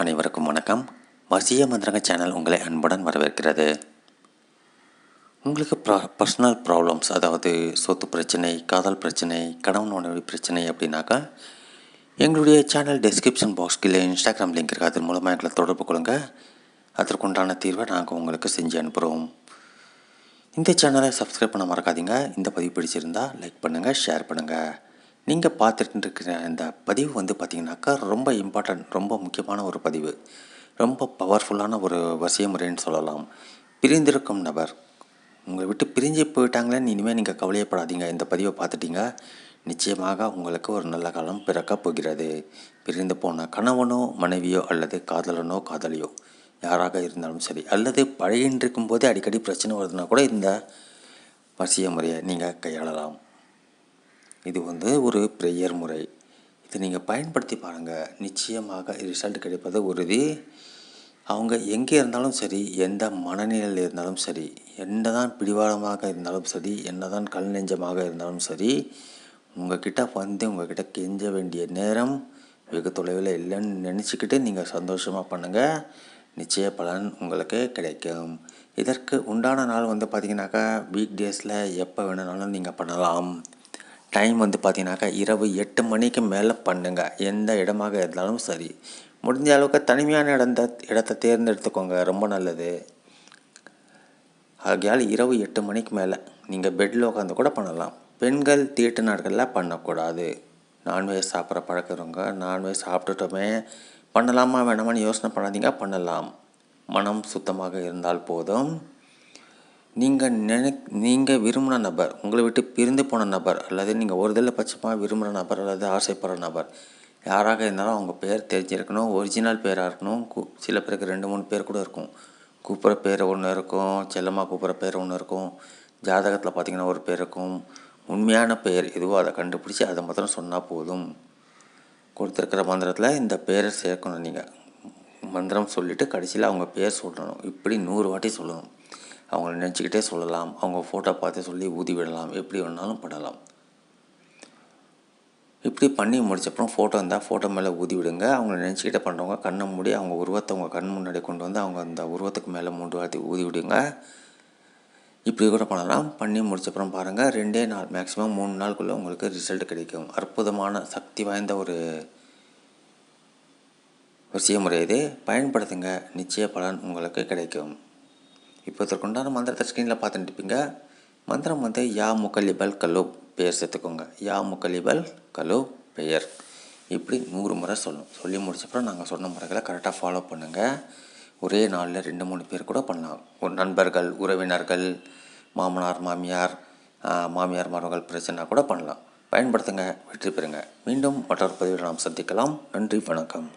அனைவருக்கும் வணக்கம். வசிய மந்திரங்க சேனல் உங்களை அன்புடன் வரவேற்கிறது. உங்களுக்கு ப்ரா பர்சனல் ப்ராப்ளம்ஸ் அதாவது சொத்து பிரச்சனை காதல் பிரச்சனை கணவன் மனைவி பிரச்சனை அப்படின்னாக்கா எங்களுடைய சேனல் டெஸ்கிரிப்ஷன் பாக்ஸ் கீழே இன்ஸ்டாகிராம் லிங்க் இருக்குது அதன் மூலமாக எங்களை தொடர்பு கொள்ளுங்கள் அதற்குண்டான தீர்வை நாங்கள் உங்களுக்கு செஞ்சு அனுப்புகிறோம் இந்த சேனலை சப்ஸ்கிரைப் பண்ண மறக்காதீங்க. இந்த பதிவு பிடிச்சிருந்தால் லைக் பண்ணுங்கள் ஷேர் பண்ணுங்கள் நீங்கள் பார்த்துட்டு இருக்கிற இந்த பதிவு வந்து பார்த்திங்கனாக்கா ரொம்ப இம்பார்ட்டன்ட் ரொம்ப முக்கியமான ஒரு பதிவு. ரொம்ப பவர்ஃபுல்லான ஒரு வசியமுறைன்னு சொல்லலாம். பிரிந்திருக்கும் நபர். உங்களை விட்டு பிரிஞ்சு போயிட்டாங்களேன்னு இனிமேல் நீங்கள் கவலையப்படாதீங்க. இந்த பதிவை பார்த்துட்டீங்க நிச்சயமாக உங்களுக்கு ஒரு நல்ல காலம் பிறக்கப் போகிறது. பிரிந்து போன கணவனோ மனைவியோ அல்லது காதலனோ காதலியோ யாராக இருந்தாலும் சரி அல்லது பழகின்றிருக்கும் போதே அடிக்கடி பிரச்சனை வருதுன்னா கூட இந்த வசிய முறையை நீங்கள் கையாளலாம். இது வந்து ஒரு ப்ரேயர் முறை. இதை நீங்கள் பயன்படுத்தி பாருங்கள் நிச்சயமாக ரிசல்ட் கிடைப்பது உறுதி. அவங்க எங்கே இருந்தாலும் சரி எந்த மனநிலையில் இருந்தாலும் சரி என்ன தான் பிடிவாதமாக இருந்தாலும் சரி என்ன தான் கல் நெஞ்சமாக இருந்தாலும் சரி உங்ககிட்ட வந்து உங்ககிட்ட கெஞ்ச வேண்டிய நேரம் வெகு தொலைவில் இல்லைன்னு நினச்சிக்கிட்டு நீங்கள் சந்தோஷமாக பண்ணுங்கள் நிச்சய பலன் உங்களுக்கு கிடைக்கும். இதற்கு உண்டான நாள் வந்து பார்த்திங்கனாக்கா வீக் டேஸில் எப்போ வேணுனாலும் நீங்கள் பண்ணலாம். டைம் வந்து பார்த்தீங்கன்னாக்கா இரவு எட்டு மணிக்கு மேலே பண்ணுங்கள் எந்த இடமாக இருந்தாலும் சரி. முடிஞ்ச அளவுக்கு தனிமையான இடந்த இடத்த தேர்ந்தெடுத்துக்கோங்க. ரொம்ப நல்லது. ஆகையால் இரவு எட்டு மணிக்கு மேலே நீங்கள் பெட்டில் உட்காந்து கூட பண்ணலாம். பெண்கள் தீட்டு நாட்களில் பண்ணக்கூடாது. நான்வெஜ் சாப்பிட்ற பழக்கிறவங்க நான்வெஜ் சாப்பிட்டுட்டோமே பண்ணலாமா வேணாமான்னு யோசனை பண்ணாதீங்க. பண்ணலாம். மனம் சுத்தமாக இருந்தால் போதும். நீங்கள் நினை நீங்கள் விரும்பின நபர் உங்களை விட்டு பிரிந்து போன நபர் அல்லது நீங்கள் ஒரு தடவை பட்சமாக விரும்புகிற நபர் அல்லது ஆசைப்படுற நபர் யாராக இருந்தாலும் அவங்க பேர் தெரிஞ்சிருக்கணும் ஒரிஜினல் பேராக இருக்கணும் கூ சில பேருக்கு ரெண்டு மூணு பேர் கூட இருக்கும். கூப்பிட்ற பேர் ஒன்று இருக்கும் செல்லமாக கூப்பிட்ற பேர் ஒன்று இருக்கும் ஜாதகத்தில் பார்த்திங்கன்னா ஒரு பேர் இருக்கும் உண்மையான பெயர் எதுவோ அதை கண்டுபிடிச்சி அதை மாத்திரம் சொன்னால் போதும். கொடுத்துருக்கிற மந்திரத்தில் இந்த பேரை சேர்க்கணும் நீங்கள் மந்திரம் சொல்லிவிட்டு கடைசியில் அவங்க பேர் சொல்லணும். இப்படி நூறு வாட்டி சொல்லணும். அவங்கள நினச்சிக்கிட்டே சொல்லலாம். அவங்க ஃபோட்டோ பார்த்து சொல்லி ஊதி விடலாம். எப்படி வேணாலும் பண்ணலாம் இப்படி பண்ணி முடிச்சப்பறம் ஃபோட்டோ இருந்தால் ஃபோட்டோ மேலே ஊதி விடுங்க. அவங்கள நினச்சிக்கிட்டே பண்ணுறவங்க கண்ணை மூடி அவங்க உருவத்தை அவங்க கண் முன்னாடி கொண்டு வந்து அவங்க அந்த உருவத்துக்கு மேலே மூன்று வார்த்தை ஊதி விடுங்க. இப்படி கூட பண்ணலாம். பண்ணி முடிச்சப்பறம் பாருங்கள் ரெண்டே நாள் மேக்ஸிமம் மூணு நாளுக்குள்ளே உங்களுக்கு ரிசல்ட் கிடைக்கும். அற்புதமான சக்தி வாய்ந்த ஒரு ஒரு முறை இது. பயன்படுத்துங்க. நிச்சய பலன் உங்களுக்கு கிடைக்கும். இப்போ இதற்குண்டான மந்திரத்தை ஸ்க்ரீனில் பார்த்துட்டுப்பீங்க மந்திரம் வந்து யா முக்கலிபல் கலோ பெயர் சேர்த்துக்கோங்க. யா முக்கலிபல் கலோ பெயர். இப்படி நூறு முறை சொல்லணும். சொல்லி முடிச்சப்பறம் நாங்கள் சொன்ன முறைகளை கரெக்டாக ஃபாலோ பண்ணுங்கள் ஒரே நாளில் ரெண்டு மூணு பேர் கூட பண்ணலாம். ஒரு நண்பர்கள் உறவினர்கள் மாமனார் மாமியார் மாமியார் மருமகள் பிரச்சனை கூட பண்ணலாம். பயன்படுத்துங்க வெற்றி பெறுங்க. மீண்டும் மற்றொரு பதிவில் நாம் சந்திக்கலாம். நன்றி வணக்கம்.